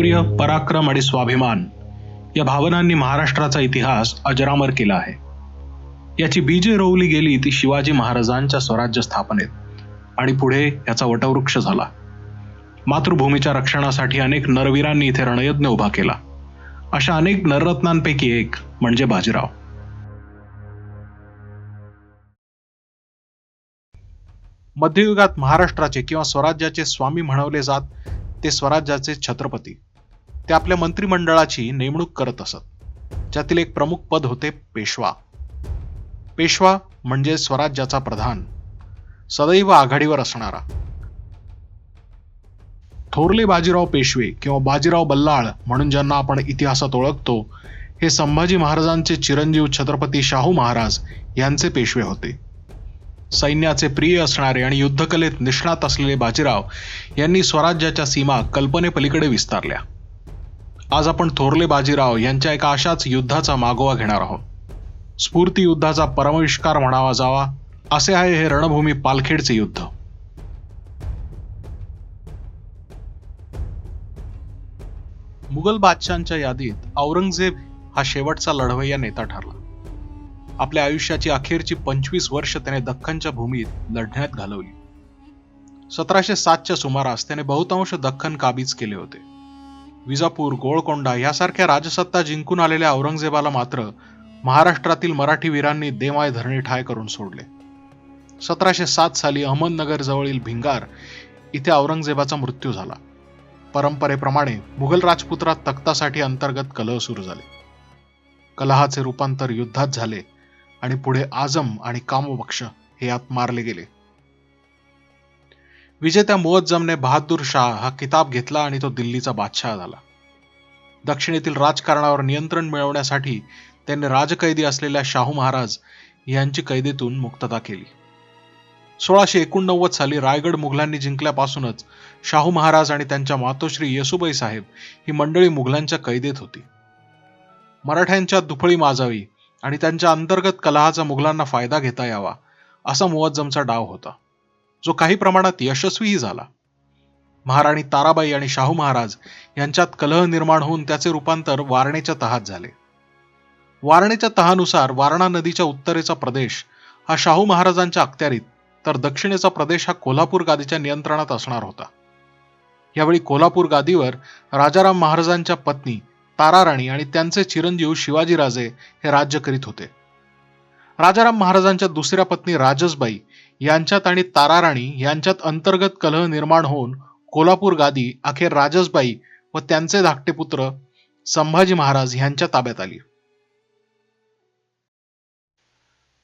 शौर्य पराक्रम आणि स्वाभिमान या भावनांनी महाराष्ट्राचा इतिहास अजरामर केला आहे. याची बीजे रोवली गेली ती शिवाजी महाराजांच्या स्वराज्य स्थापनेत आणि पुढे याचा वटवृक्ष झाला. मातृभूमीच्या रक्षणासाठी अनेक नरवीरांनी इथे रणयज्ञ उभा केला. अशा अनेक नररत्नांपैकी एक म्हणजे बाजीराव. मध्ययुगात महाराष्ट्राचे किंवा स्वराज्याचे स्वामी म्हणवले जात ते स्वराज्याचे छत्रपती. ते आपल्या मंत्रिमंडळाची नेमणूक करत असत. ज्यातील एक प्रमुख पद होते पेशवा. पेशवा म्हणजे स्वराज्याचा प्रधान सदैव आघाडीवर असणारा. थोरले बाजीराव पेशवे किंवा बाजीराव बल्लाळ म्हणून ज्यांना आपण इतिहासात ओळखतो हे संभाजी महाराजांचे चिरंजीव छत्रपती शाहू महाराज यांचे पेशवे होते. सैन्याचे प्रिय असणारे आणि युद्धकलेत निष्णात असलेले बाजीराव यांनी स्वराज्याच्या सीमा कल्पनेपलीकडे विस्तारल्या. आज आपण थोरले बाजीराव यांच्या एका अशाच युद्धाचा मागोवा घेणार आहोत. स्फूर्ती युद्धाचा परमविष्कार म्हणावा जावा असे आहे हे रणभूमी पालखेडचे युद्ध. मुघल बादशांच्या यादीत औरंगजेब हा शेवटचा लढवय्या नेता ठरला. आपल्या आयुष्याची अखेरची पंचवीस वर्ष त्याने दख्खनच्या भूमीत लढण्यात घालवली. सतराशे सातच्या सुमारास त्याने बहुतांश दख्खन काबीज केले होते. विजापूर गोळकोंडा यासारख्या राजसत्ता जिंकून आलेल्या औरंगजेबाला मात्र महाराष्ट्रातील मराठी वीरांनी देमाय धरणी ठाय करून सोडले. सतराशे सात साली अहमदनगर जवळील भिंगार इथे औरंगजेबाचा मृत्यू झाला. परंपरेप्रमाणे मुघल राजपुत्रात तख्तासाठी अंतर्गत कलह सुरू झाले. कलहाचे रूपांतर युद्धात झाले आणि पुढे आजम आणि कामबक्ष हे यात मारले गेले. विजेत्या मुअज्जमने बहादूर शाह हा किताब घेतला आणि तो दिल्लीचा बादशाह झाला. दक्षिणेतील राजकारणावर नियंत्रण मिळवण्यासाठी त्यांनी राजकैदी असलेल्या शाहू महाराज यांची कैदेतून मुक्तता केली. सोळाशे एकोणनव्वद साली रायगड मुघलांनी जिंकल्यापासूनच शाहू महाराज आणि त्यांच्या मातोश्री येसुबाई साहेब ही मंडळी मुघलांच्या कैदेत होती. मराठ्यांच्या दुफळी माजावी आणि त्यांच्या अंतर्गत कलहाचा मुघलांना फायदा घेता यावा असा मुवज्जमचा डाव होता. जो काही प्रमाणात यशस्वीही झाला. महाराणी ताराबाई आणि शाहू महाराज यांच्यात कलह निर्माण होऊन त्याचे रूपांतर वारणेच्या तहात झाले. वारणेच्या तहानुसार वारणा नदीच्या उत्तरेचा प्रदेश हा शाहू महाराजांच्या अखत्यारीत तर दक्षिणेचा प्रदेश हा कोल्हापूर गादीच्या नियंत्रणात असणार होता. यावेळी कोल्हापूर गादीवर राजाराम महाराजांच्या पत्नी ताराराणी आणि त्यांचे चिरंजीव शिवाजीराजे हे राज्य करीत होते. राजाराम महाराजांच्या दुसऱ्या पत्नी राजसबाई यांच्यात आणि ताराराणी यांच्यात अंतर्गत कलह निर्माण होऊन कोल्हापूर गादी अखेर राजसबाई व त्यांचे धाकटे पुत्र संभाजी महाराज यांच्या ताब्यात आली.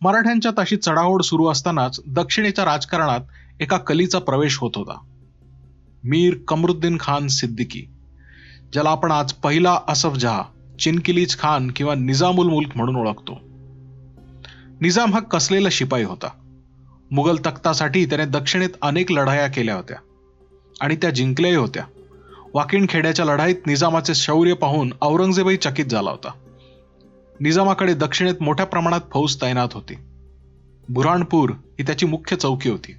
मराठ्यांच्या तशी चढाओढ सुरू असतानाच दक्षिणेच्या राजकारणात एका कलीचा प्रवेश होत होता. मीर कमरुद्दीन खान सिद्दीकी ज्याला आपण आज पहिला असफ जहा चिनकिलीज खान किंवा निजामुल मुल्क म्हणून ओळखतो. निजाम हा कसलेला शिपाई होता? मुघल तख्तासाठी त्याने दक्षिणेत अनेक लढाया केल्या होत्या. आणि त्या जिंकल्याही होत्या. वाकिण खेड्याच्या लढाईत निजामाचे शौर्य पाहून औरंगजेबही चकित झाला होता. निजामाकडे दक्षिणेत मोठ्या प्रमाणात फौज तैनात होती. बुराणपूर ही त्याची मुख्य चौकी होती.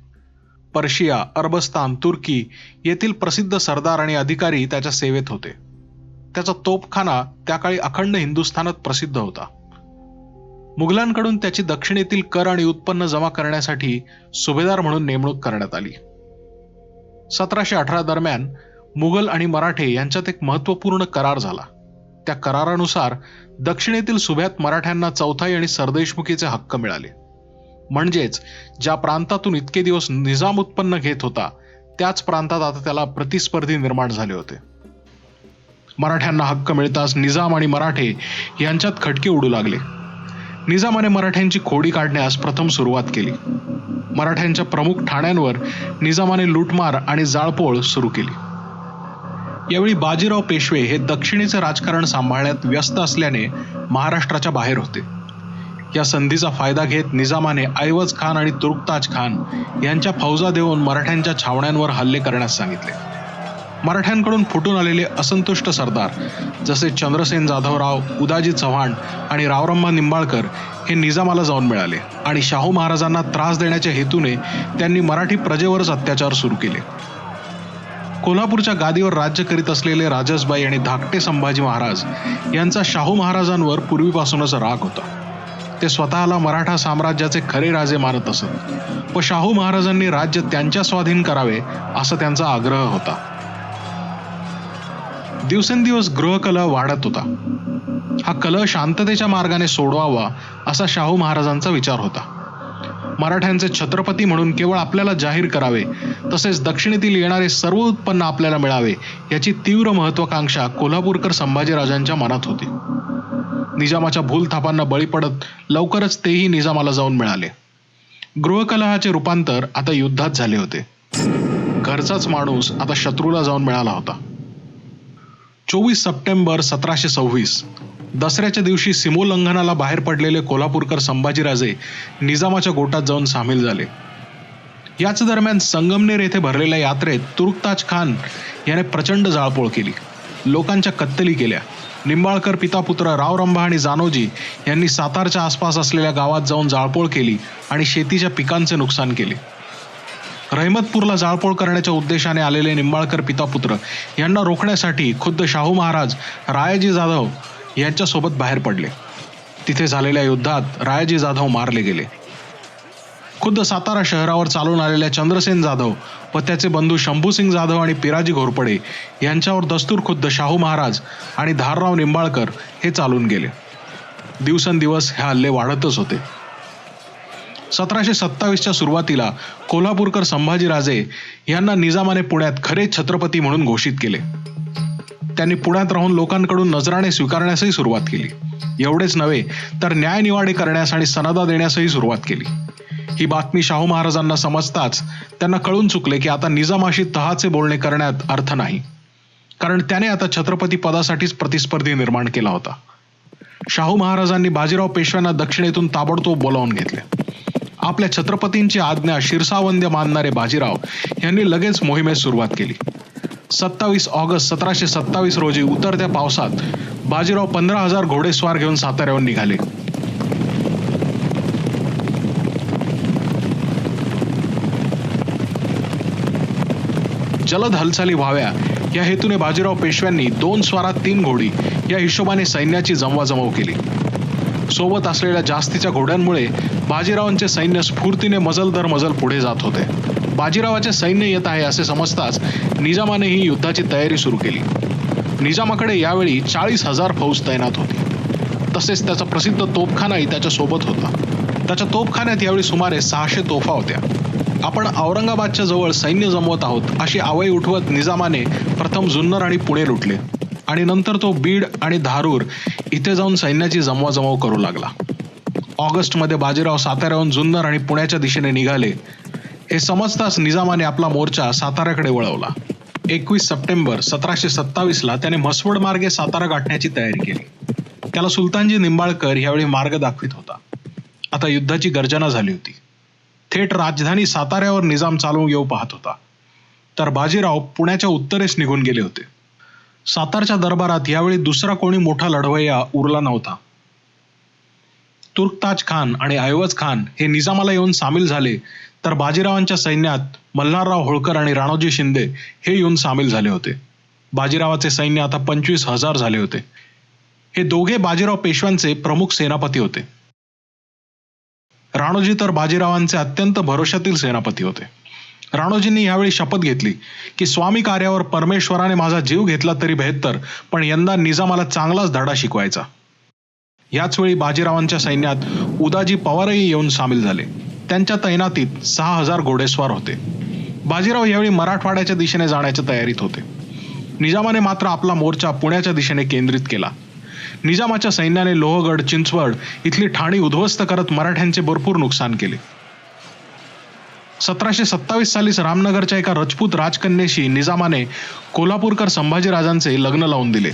पर्शिया अरबस्तान तुर्की येथील प्रसिद्ध सरदार आणि अधिकारी त्याच्या सेवेत होते. त्याचा तोपखाना त्या काळी अखंड हिंदुस्थानात प्रसिद्ध होता. मुघलांकडून त्याची दक्षिणेतील कर आणि उत्पन्न जमा करण्यासाठी सुभेदार म्हणून नेमणूक करण्यात आली. सतराशे अठरा दरम्यान मुघल आणि मराठे यांच्यात एक महत्त्वपूर्ण करार झाला. त्या करारानुसार दक्षिणेतील सुभ्यात मराठ्यांना चौथाई आणि सरदेशमुखीचे हक्क मिळाले. म्हणजेच ज्या प्रांतातून इतके दिवस निजाम उत्पन्न घेत होता त्याच प्रांतात आता त्याला प्रतिस्पर्धी निर्माण झाले होते. मराठ्यांना हक्क मिळताच निजाम आणि मराठे यांच्यात खटके उडू लागले. निजामाने मराठ्यांची खोडी काढण्यास प्रथम सुरुवात केली. मराठ्यांच्या प्रमुख ठाण्यांवर निजामाने लूटमार आणि जाळपोळ सुरू केली. यावेळी बाजीराव पेशवे हे दक्षिणेचे राजकारण सांभाळण्यात व्यस्त असल्याने महाराष्ट्राच्या बाहेर होते. या संधीचा फायदा घेत निजामाने ऐवज खान आणि तुरुकताज खान यांच्या फौजा देऊन मराठ्यांच्या छावण्यांवर हल्ले करण्यास सांगितले. मराठ्यांकडून फुटून आलेले असंतुष्ट सरदार जसे चंद्रसेन जाधवराव उदाजी चव्हाण आणि रावरम्मा निंबाळकर हे निजामाला जाऊन मिळाले आणि शाहू महाराजांना त्रास देण्याच्या हेतूने त्यांनी मराठी प्रजेवरच अत्याचार सुरू केले. कोल्हापूरच्या गादीवर राज्य करीत असलेले राजसबाई आणि धाकटे संभाजी महाराज यांचा शाहू महाराजांवर पूर्वीपासूनच राग होता. ते स्वतःला मराठा साम्राज्याचे खरे राजे मानत असत व शाहू महाराजांनी राज्य त्यांच्या स्वाधीन करावे असा त्यांचा आग्रह होता. दिवसेंदिवस गृहकलह वाढत होता. हा कलह शांततेच्या मार्गाने सोडवावा असा शाहू महाराजांचा विचार होता. मराठ्यांचे छत्रपती म्हणून केवळ आपल्याला जाहीर करावे तसेच दक्षिणेतील येणारे सर्व उत्पन्न आपल्याला मिळावे याची तीव्र महत्वाकांक्षा कोल्हापूरकर संभाजीराजांच्या मनात होती. निजामाच्या भूलथापांना बळी पडत लवकरच तेही निजामाला जाऊन मिळाले. गृहकलहाचे रूपांतर आता युद्धात झाले होते. घरचाच माणूस आता शत्रूला जाऊन मिळाला होता. चोवीस सप्टेंबर सतराशे सव्वीस. दसऱ्याच्या दिवशी सीमोल्लंघनाला बाहेर पडलेले कोल्हापूरकर संभाजीराजे निजामाच्या गोटात जाऊन सामील झाले. याच दरम्यान संगमनेर येथे भरलेल्या यात्रेत तुरुकताज खान याने प्रचंड जाळपोळ केली. लोकांच्या कत्तली केल्या. निंबाळकर पितापुत्र रावरंभा आणि जानोजी यांनी सातारच्या आसपास असलेल्या गावात जाऊन जाळपोळ केली आणि शेतीच्या पिकांचे नुकसान केले. रहमतपूरला जाळपोळ करण्याच्या उद्देशाने आलेले निंबाळकर पितापुत्र यांना रोखण्यासाठी खुद्द शाहू महाराज रायाजी जाधव यांच्यासोबत बाहेर पडले. तिथे झालेल्या युद्धात रायाजी जाधव मारले गेले. खुद्द सातारा शहरावर चालून आलेल्या चंद्रसेन जाधव व त्याचे बंधू शंभूसिंग जाधव आणि पिराजी घोरपडे यांच्यावर दस्तूर खुद्द शाहू महाराज आणि धारराव निंबाळकर हे चालून गेले. दिवसेंदिवस हे हल्ले वाढतच होते. सतराशे सत्तावीसच्या सुरुवातीला कोल्हापूरकर संभाजीराजे यांना निजामाने पुण्यात खरे छत्रपती म्हणून घोषित केले. त्यांनी पुण्यात राहून लोकांकडून नजराणे स्वीकारण्यासही सुरुवात केली. एवढेच नव्हे तर न्यायनिवाडे करण्यास आणि सनदा देण्यासही सुरुवात केली. ही बातमी शाहू महाराजांना समजताच त्यांना कळून चुकले की आता निजामाशी तहाचे बोलणे करण्यात अर्थ नाही. कारण त्याने आता छत्रपती पदासाठीच प्रतिस्पर्धी निर्माण केला होता. शाहू महाराजांनी बाजीराव पेशव्यांना दक्षिणेतून ताबडतोब बोलावून घेतले. आपल्या छत्रपतींची आज्ञा शिरसावंद्य मानणारे बाजीराव यांनी लगेच मोहिमेस सुरुवात केली. सत्तावीस ऑगस्ट सतराशे सत्तावीस रोजी उतरत्या पावसात बाजीराव पंधरा हजार घोडेस्वार घेऊन साताऱ्याहून निघाले. जलद हालचाली व्हाव्या या हेतूने बाजीराव पेशव्यांनी दोन स्वारात तीन घोडी या हिशोबाने सैन्याची जमवाजमव केली. सोबत असलेल्या जास्तीच्या घोड्यांमुळे बाजीरावांचे सैन्य स्फूर्तीने मजल दर मजल पुढे जात होते. बाजीरावाचे सैन्य येत आहे असे समजताच निजामाने ही युद्धाची तयारी सुरू केली. निजामाकडे यावेळी चाळीस हजार फौज तैनात होती. तसेच त्याचा प्रसिद्ध तोफखानाही त्याच्यासोबत होता. त्याच्या तोफखान्यात यावेळी सुमारे सहाशे तोफा होत्या. आपण औरंगाबादच्या जवळ सैन्य जमवत आहोत अशी आवई उठवत निजामाने प्रथम जुन्नर आणि पुणे लुटले. आणि नंतर तो बीड आणि धारूर इथे जाऊन सैन्याची जमवाजमव करू लागला. ऑगस्टमध्ये बाजीराव साताऱ्याहून जुन्नर आणि पुण्याच्या दिशेने निघाले. हे समजताच निजामाने आपला मोर्चा साताऱ्याकडे वळवला. एकवीस सप्टेंबर सतराशे सत्तावीसला त्याने म्हसवड मार्गे सातारा गाठण्याची तयारी केली. त्याला सुलतानजी निंबाळकर यावेळी मार्ग दाखवित होता. आता युद्धाची गर्जना झाली होती. थेट राजधानी साताऱ्यावर निजाम चालवून येऊ पाहत होता. तर बाजीराव पुण्याच्या उत्तरेस निघून गेले होते. सातारच्या दरबारात यावेळी दुसरा कोणी मोठा लढवय्या उरला नव्हता. तुर्कताज खान आणि ऐवज खान हे निजामाला येऊन सामील झाले तर बाजीरावांच्या सैन्यात मल्हारराव होळकर आणि राणोजी शिंदे हे येऊन सामील झाले होते. बाजीरावाचे सैन्य आता पंचवीस हजार झाले होते. हे दोघे बाजीराव पेशव्यांचे प्रमुख सेनापती होते. राणोजी तर बाजीरावांचे अत्यंत भरोशातील सेनापती होते. राणोजींनी यावेळी शपथ घेतली की स्वामी कार्यावर परमेश्वराने माझा जीव घेतला तरी बेहत्तर पण यंदा निजामाला चांगलाच धडा शिकवायचा. याच वेळी बाजीरावांच्या सैन्यात उदाजी पवारही येऊन सामील झाले. त्यांच्या तैनातीत सहा हजार घोडेस्वार होते. बाजीराव यावेळी मराठवाड्याच्या दिशेने जाण्याच्या तयारीत होते. निजामाने मात्र आपला मोर्चा पुण्याच्या दिशेने केंद्रित केला. निजामाच्या सैन्याने लोहगड चिंचवड इथली ठाणी उद्ध्वस्त करत मराठ्यांचे भरपूर नुकसान केले. सतराशे सत्तावीस सालीस रामनगरच्या एका रजपूत राजकन्येशी निजामाने कोल्हापूरकर संभाजीराजांचे लग्न लावून दिले.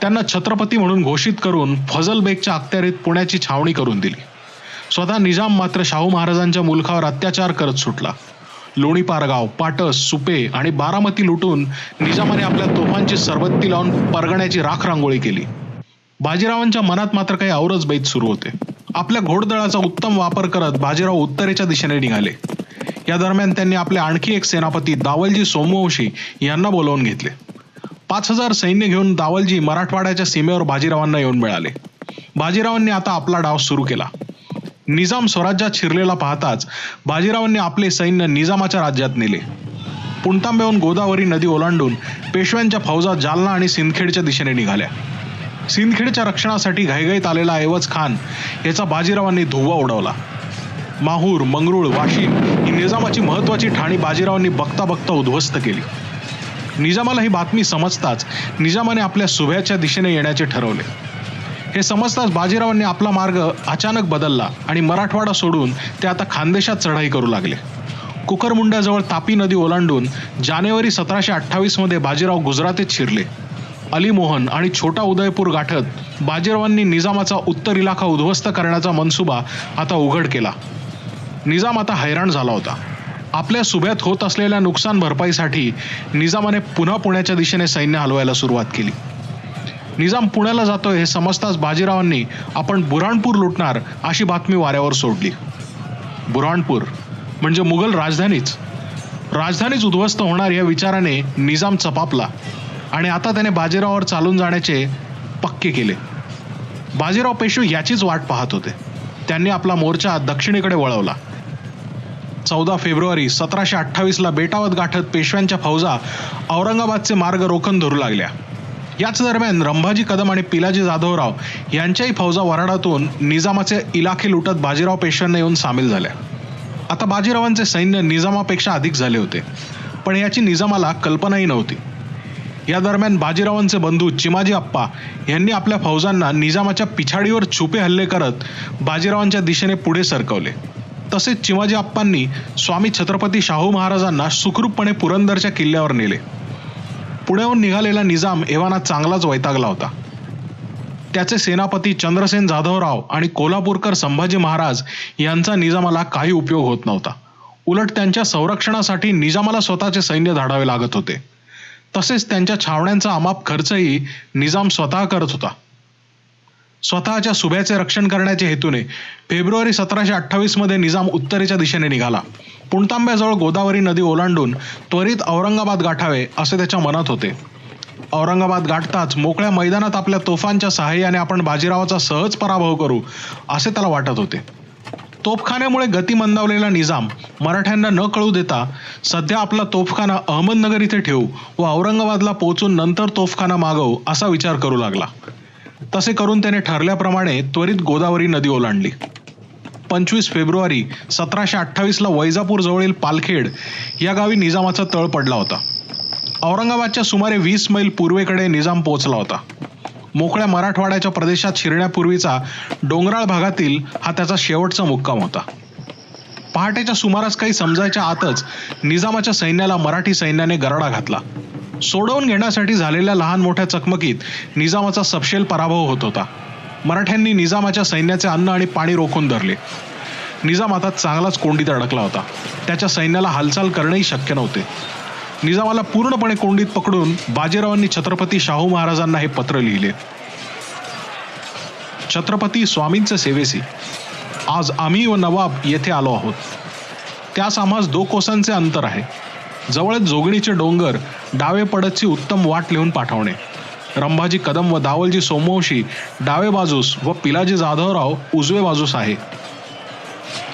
त्यांना छत्रपती म्हणून घोषित करून फजल बेगच्या अखत्यारीत पुण्याची छावणी करून दिली. स्वतः निजाम मात्र शाहू महाराजांच्या मुलखावर अत्याचार करत सुटला. लोणीपारगाव पाटस सुपे आणि बारामती लुटून निजामाने आपल्या तोफांची सरबत्ती लावून परगण्याची राख रांगोळी केली. बाजीरावांच्या मनात मात्र काही औरच बैत सुरू होते. आपल्या घोडदळाचा उत्तम वापर करत बाजीराव उत्तरेच्या दिशेने निघाले. या दरम्यान त्यांनी आपले आणखी एक सेनापती दावलजी सोमवंशी यांना बोलावून घेतले. पाच हजार सैन्य घेऊन दावलजी मराठवाड्याच्या सीमेवर बाजीरावांना येऊन मिळाले. बाजीरावांनी आता आपला डाव सुरू केला. निजाम स्वराज्यात शिरलेला पाहताच बाजीरावांनी आपले सैन्य निजामाच्या राज्यात नेले. पुणतांब्याहून गोदावरी नदी ओलांडून पेशव्यांच्या फौजा जालना आणि सिंदखेडच्या दिशेने निघाल्या. सिंदखेडच्या रक्षणासाठी घाईघाईत आलेला ऐवज खान याचा बाजीरावांनी धुव्वा उडवला. माहूर मंगरुळ वाशिम ही निजामाची महत्वाची ठाणी बाजीरावांनी बघता बघता उद्ध्वस्त केली. निजामाला ही बातमी समजताच निजामाने आपल्या सुभ्याच्या दिशेने येण्याचे ठरवले. हे समजताच बाजीरावांनी आपला मार्ग अचानक बदलला आणि मराठवाडा सोडून ते आता खानदेशात चढाई करू लागले. कुकरमुंड्याजवळ तापी नदी ओलांडून जानेवारी सतराशे अठ्ठावीसमध्ये बाजीराव गुजरातेत शिरले. अली मोहन आणि छोटा उदयपूर गाठत बाजीरावांनी निजामाचा उत्तर इलाखा उद्ध्वस्त करण्याचा मनसुबा आता उघड केला. निजाम आता हैराण झाला होता. आपल्या सुभ्यात होत असलेल्या नुकसान भरपाईसाठी निजामाने पुन्हा पुण्याच्या दिशेने सैन्य हलवायला सुरुवात केली. निजाम पुण्याला जातोय हे समजताच बाजीरावांनी आपण बुऱ्हाणपूर लुटणार अशी बातमी वाऱ्यावर सोडली. बुऱ्हाणपूर म्हणजे मुघल राजधानीच. राजधानीच उद्ध्वस्त होणार या विचाराने निजाम चपापला. आणि आता त्याने बाजीरावावर चालून जाण्याचे पक्के केले. बाजीराव पेशू याचीच वाट पाहत होते. त्यांनी आपला मोर्चा दक्षिणेकडे वळवला. चौदा फेब्रुवारी सतराशे अठ्ठावीसला बेटावत गाठत पेशव्यांच्या फौजा औरंगाबादचे मार्ग रोखून धरू लागल्या. याच दरम्यान रंभाजी कदम आणि पिलाजी जाधवराव यांच्याही फौजा वराडातून निजामाचे इलाखे लुटत बाजीराव पेशव्यांना येऊन सामील झाल्या. आता बाजीरावांचे सैन्य निजामापेक्षा अधिक झाले होते. पण याची निजामाला कल्पनाही नव्हती. या दरम्यान बाजीरावांचे बंधू चिमाजी अप्पा यांनी आपल्या फौजांना निजामाच्या पिछाडीवर छुपे हल्ले करत बाजीरावांच्या दिशेने पुढे सरकवले. तसेच चिमाजी अप्पांनी स्वामी छत्रपती शाहू महाराजांना सुखरूपपणे पुरंदरच्या किल्ल्यावर नेले. पुण्याहून निघालेला निजाम एव्हाना चांगलाच वैतागला होता. त्याचे सेनापती चंद्रसेन जाधवराव आणि कोल्हापूरकर संभाजी महाराज यांचा निजामाला काही उपयोग होत नव्हता. उलट त्यांच्या संरक्षणासाठी निजामाला स्वतःचे सैन्य धाडावे लागत होते. तसेच त्यांच्या छावण्यांचा अमाप खर्चही निजाम स्वतः करत होता. स्वतःच्या सुभ्याचे रक्षण करण्याच्या हेतूने फेब्रुवारी सतराशे अठ्ठावीसमध्ये निजाम उत्तरेच्या दिशेने निघाला. पुणतांब्याजवळ गोदावरी नदी ओलांडून त्वरित औरंगाबाद गाठावे असे त्याच्या मनात होते. औरंगाबाद गाठताच मोकळ्या मैदानात आपल्या तोफांच्या सहाय्याने आपण बाजीरावाचा सहज पराभव करू असे त्याला वाटत होते. तोफखान्यामुळे गती मंदावलेला निजाम मराठ्यांना न कळू देता सध्या आपला तोफखाना अहमदनगर इथे ठेवू व औरंगाबादला पोहोचून नंतर तोफखाना मागवू असा विचार करू लागला. तसे करून त्याने ठरल्याप्रमाणे त्वरित गोदावरी नदी ओलांडली. पंचवीस फेब्रुवारी सतराशे अठ्ठावीसला वैजापूर जवळील पालखेड या गावी निजामाचा तळ पडला होता. औरंगाबादच्या सुमारे वीस मैल पूर्वेकडे निजाम पोहोचला होता. मोकळ्या मराठवाड्याच्या प्रदेशात शिरण्यापूर्वीचा डोंगराळ भागातील हा त्याचा शेवटचा मुक्काम होता. पहाटेच्या सुमारास काही समजायच्या आतच निजामाच्या सैन्याला मराठी सैन्याने गरडा घातला. सोडवून घेण्यासाठी झालेल्या लहान मोठ्या चकमकीत निजामाचा सपशेल पराभव होत होता. मराठ्यांनी निजामाच्या सैन्याचे अन्न आणि पाणी रोखून धरले. निजाम आता चांगलाच कोंडीत अडकला होता. त्याच्या सैन्याला हालचाल करणेही शक्य नव्हते. निजामाला पूर्णपणे कोंडीत पकडून बाजीरावांनी छत्रपती शाहू महाराजांना हे पत्र लिहिले. छत्रपती स्वामींचे सेवेसी आज आम्ही व नवाब येथे आलो आहोत. त्यास आम्हास दो कोसांचे अंतर आहे. जवळच जोगणीचे डोंगर डावे पडतची उत्तम वाट लिहून पाठवणे. रंभाजी कदम व दावलजी सोमवंशी डावे बाजूस व पिलाजी जाधवराव उजवे बाजूस आहे.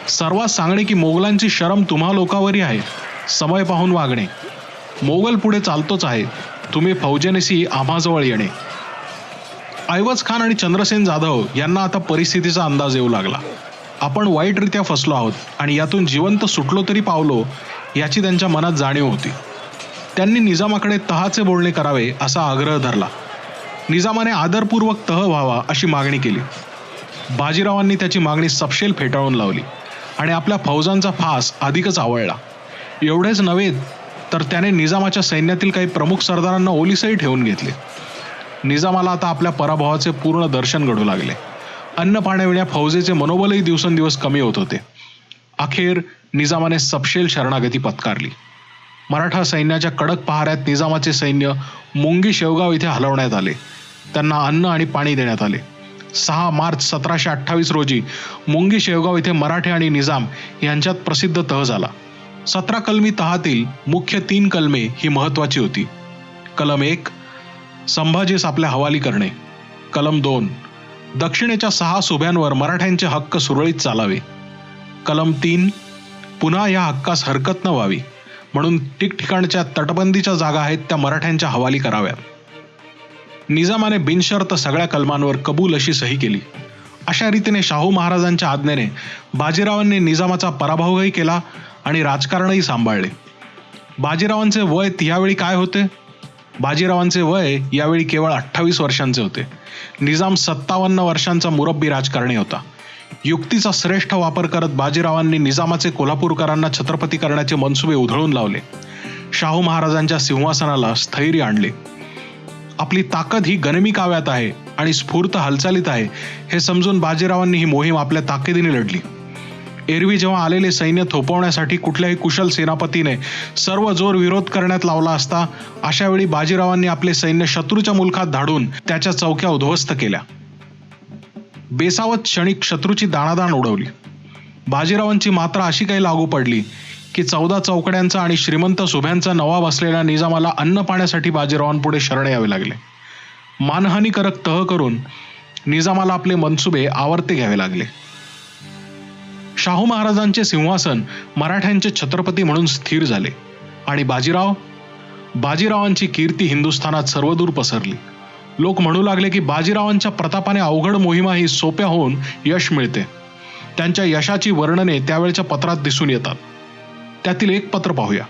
सर्वात सांगणे की मोगलांची शरम तुम्हा लोकावरी आहे. समय पाहून वागणे. मोगल पुढे चालतोच आहे. तुम्ही फौजेनेसी आम्हाजवळ येणे. ऐवज खान आणि चंद्रसेन जाधव यांना आता परिस्थितीचा अंदाज येऊ लागला. आपण वाईटरित्या फसलो आहोत आणि यातून जिवंत सुटलो तरी पावलो याची त्यांच्या मनात जाणीव होती. त्यांनी निजामाकडे तहाचे बोलणे करावे असा आग्रह धरला. निजामाने आदरपूर्वक तह व्हावा अशी मागणी केली. बाजीरावांनी त्याची मागणी सपशेल फेटाळून लावली आणि आपल्या फौजांचा फास अधिकच आवळला. एवढेच नव्हे तर त्याने निजामाच्या सैन्यातील काही प्रमुख सरदारांना ओलिसही ठेवून घेतले. निजामाला आता आपल्या पराभवाचे पूर्ण दर्शन घडू लागले. अन्न पाण्याविण्या फौजेचे मनोबलही दिवसेंदिवस कमी होत होते. अखेर निजामाने सपशेल शरणागती पत्कारली. मराठा सैन्याच्या कडक पहाऱ्यात निजामाचे सैन्य मुंगी शेवगाव इथे हलवण्यात आले. त्यांना अन्न आणि पाणी देण्यात आले. सहा मार्च सतराशे अठ्ठावीस रोजी मुंगी शेवगाव इथे मराठे आणि निजाम यांच्यात प्रसिद्ध तह झाला. सतरा कलमी तहातील मुख्य तीन कलमे ही महत्वाची होती. कलम एक संभाजीस आपल्या हवाली करणे. कलम दोन दक्षिणेच्या सहा सुभ्यांवर मराठ्यांचे हक्क सुरळीत चालावे. कलम तीन पुन्हा या हक्कास हरकत न व्हावी म्हणून ठिकठिकाणच्या तटबंदीच्या जागा आहेत त्या मराठ्यांच्या हवाली कराव्यात. निजामाने बिनशर्त सगळ्या कलमांवर कबूल अशी सही केली. अशा रीतीने शाहू महाराजांच्या आज्ञेने बाजीरावांनी निजामाचा पराभवही केला आणि राजकारणही सांभाळले. बाजीरावांचे वय यावेळी काय होते? बाजीरावांचे वय यावेळी केवळ अठ्ठावीस वर्षांचे होते. निजाम सत्तावन्न वर्षांचा मुरब्बी राजकारणी होता. युक्तीचा श्रेष्ठ वापर करत बाजीरावांनी निजामाचे कोल्हापूरकरांना छत्रपती करण्याचे मनसुबे उधळून लावले. शाहू महाराजांच्या सिंहासनाला स्थैर्य आणले. आपली ताकद ही गनिमी काव्यात आहे आणि स्फूर्त हालचालीत आहे हे समजून बाजीरावांनी ही मोहीम आपल्या ताकदीने लढली. एरवी जेव्हा आलेले सैन्य थोपवण्यासाठी कुठल्याही कुशल सेनापतीने सर्व जोर विरोध करण्यात लावला असता अशा वेळी बाजीरावांनी आपले सैन्य शत्रूच्या मुलखात धाडून त्याच्या चौक्या उद्ध्वस्त केल्या. बेसावत क्षणिक शत्रूची दाणादाण उडवली. बाजीरावांची मात्रा अशी काही लागू पडली की चौदा चौकड्यांचा आणि श्रीमंत सुभ्यांचा नवाब असलेल्या निजामाला अन्न पाण्यासाठी बाजीरावांपुढे शरण यावे लागले. मानहानीकारक तह करून निजामाला आपले मनसुबे आवर्ते घ्यावे लागले. शाहू महाराजांचे सिंहासन मराठ्यांचे छत्रपती म्हणून स्थिर झाले. आणि बाजीराव? बाजीरावांची कीर्ती हिंदुस्थानात सर्वदूर पसरली. लोक म्हणू लागले की बाजीरावांच्या प्रतापाने अवघड मोहिमा ही सोप्या होऊन यश मिळते. त्यांच्या यशाची वर्णने त्यावेळच्या पत्रात दिसून येतात. त्यातील एक पत्र पाहूया.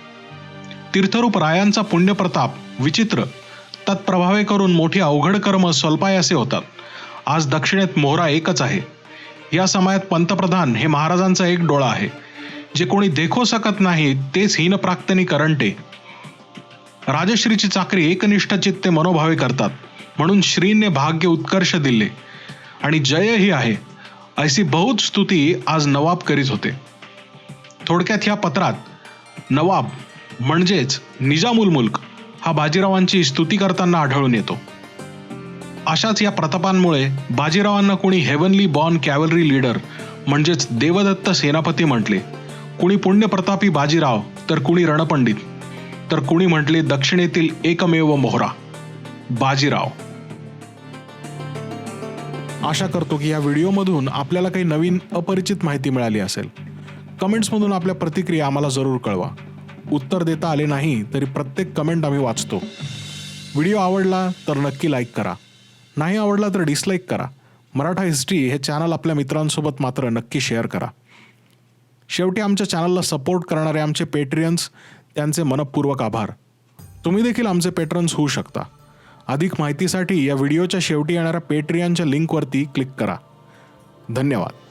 तीर्थरूप रायांचा पुण्यप्रताप विचित्र तत्प्रभावे करून मोठी अवघड कर्म स्वल्पायासे होतात. आज दक्षिणेत मोहरा एकच आहे. या समयात पंतप्रधान हे महाराजांचा एक डोळा आहे. जे कोणी देखो सकत नाही तेच हीन प्राक्तनी करंटे. राजश्रीची चाकरी एकनिष्ठ चित्ते मनोभावे करतात. म्हणून श्रीने भाग्य उत्कर्ष दिले. आणि जय ही आहे. अशी बहुत स्तुती आज नवाब करीत होते. थोडक्यात ह्या पत्रात नवाब म्हणजेच निजामुल मुल्क हा बाजीरावांची स्तुती करताना आढळून येतो. अशाच या प्रतापांमुळे बाजीरावांना कोणी हेवनली बॉर्न कॅव्हलरी लीडर म्हणजेच देवदत्त सेनापती म्हटले. कुणी पुण्यप्रतापी बाजीराव तर कुणी रणपंडित. तर कुणी म्हटले दक्षिणेतील एकमेव मोहरा. बाजीराव. आशा करतो की या व्हिडिओमधून आपल्याला काही नवीन अपरिचित माहिती मिळाली असेल. कमेंट्समधून आपल्या प्रतिक्रिया आम्हाला जरूर कळवा. उत्तर देता आले नाही तरी प्रत्येक कमेंट आम्ही वाचतो. व्हिडिओ आवडला तर नक्की लाईक करा. नाही आवडला तर डिसलाईक करा. मराठा हिस्ट्री हे चॅनल आपल्या मित्रांसोबत मात्र नक्की शेअर करा. शेवटी आमच्या चॅनलला सपोर्ट करणारे आमचे पेट्रियन्स त्यांचे मनपूर्वक आभार. तुम्ही देखील आमचे पेट्रन्स होऊ शकता. अधिक माहितीसाठी या व्हिडिओच्या शेवटी येणाऱ्या पेट्रियनच्या लिंकवरती क्लिक करा. धन्यवाद.